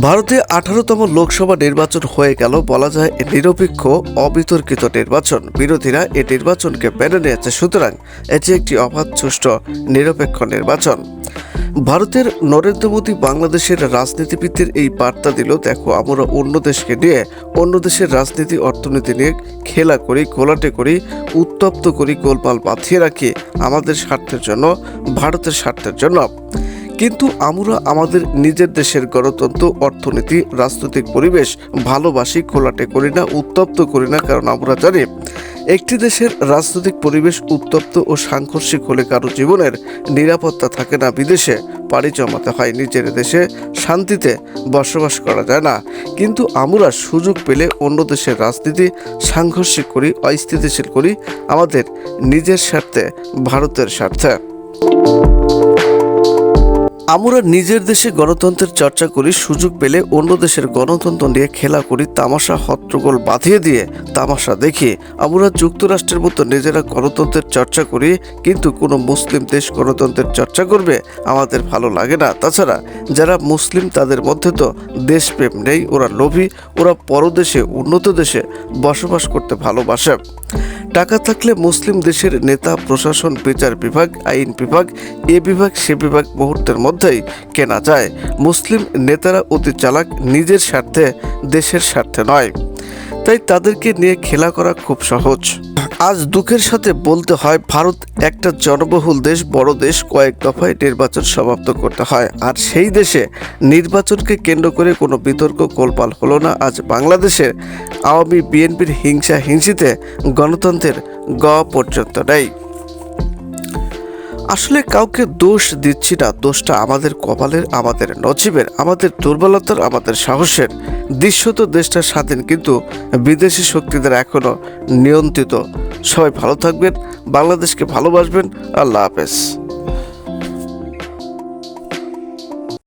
ভারতে আঠারোতম লোকসভা নির্বাচন হয়ে গেল, বলা যায় নিরপেক্ষ, অবিতর্কিত নির্বাচন। বিরোধীরা এ নির্বাচনকে মেনে নিয়েছে, সুতরাং এটি একটি অবাধ, সুষ্ঠু, নিরপেক্ষ নির্বাচন। ভারতের নরেন্দ্র মোদী বাংলাদেশের রাজনীতিবিদদের এই বার্তা দিল, দেখো, আমরা অন্য দেশকে নিয়ে, অন্য দেশের রাজনীতি, অর্থনীতি নিয়ে খেলা করি, গোলাটে করি, উত্তপ্ত করি গোলপাল বাঁধিয়ে রাখি। আমাদের স্বার্থের জন্য, ভারতের স্বার্থের জন্য। কিন্তু আমরা আমাদের নিজের দেশের গণতন্ত্র, অর্থনীতি, রাজনৈতিক পরিবেশ ভালোবাসি, খোলাটে করি না, উত্তপ্ত করি না, কারণ আমরা জানি একটি দেশের রাজনৈতিক পরিবেশ উত্তপ্ত ও সাংঘর্ষিক হলে কারও জীবনের নিরাপত্তা থাকে না, বিদেশে পাড়ি জমাতে হয়, নিজের দেশে শান্তিতে বসবাস করা যায় না। কিন্তু আমরা সুযোগ পেলে অন্য দেশের রাজনীতি সাংঘর্ষিক করি, অস্থিতিশীল করি, আমাদের নিজের স্বার্থে, ভারতের স্বার্থে। আমরা নিজের দেশে গণতন্ত্রের চর্চা করি, সুযোগ পেলে অন্য দেশের গণতন্ত্র নিয়ে খেলা করি, তামাশা, হট্টগোল বাঁধিয়ে দিয়ে তামাশা দেখি। আমরা যুক্তরাষ্ট্রের মতো নিজেরা গণতন্ত্রের চর্চা করি, কিন্তু কোনো মুসলিম দেশ গণতন্ত্রের চর্চা করবে? আমাদের ভালো লাগে না। তাছাড়া, যারা মুসলিম, তাদের মধ্যে তো দেশপ্রেম নেই। ওরা লোভী, ওরা পরদেশে, উন্নত দেশে বসবাস করতে ভালোবাসে। টাকা থাকলে মুসলিম দেশের নেতা, প্রশাসন, বিচার বিভাগ, আইন বিভাগ, এ বিভাগ, সে বিভাগ মুহূর্তের মধ্যেই কেনা যায়। মুসলিম নেতারা অতি চালাক, নিজের স্বার্থে, দেশের স্বার্থে নয়। তাই তাদেরকে নিয়ে খেলা করা খুব সহজ। আজ দুঃখের সাথে বলতে হয়, ভারত একটা জনবহুল দেশ, বড় দেশ, কয়েক দফায় নির্বাচন সমাপ্ত করতে হয়। আর সেই দেশে নির্বাচনকে কেন্দ্র করে কোনো বিতর্ক কোলপাল হলো না। আজ বাংলাদেশের আওয়ামী বিএনপির হিংসা হিংসিতে গণতন্ত্রের গ পর্যন্ত নেই। আসলে কাউকে দোষ দিচ্ছি না, দোষটা আমাদের কপালের, আমাদের নজিবের, আমাদের দুর্বলতার, আমাদের সাহসের। দৃশ্য তো দেশটা স্বাধীন, কিন্তু বিদেশি শক্তিদের এখনও নিয়ন্ত্রিত। সবাই ভালো থাকবেন, বাংলাদেশকে ভালোবাসবেন। আল্লাহ হাফেজ।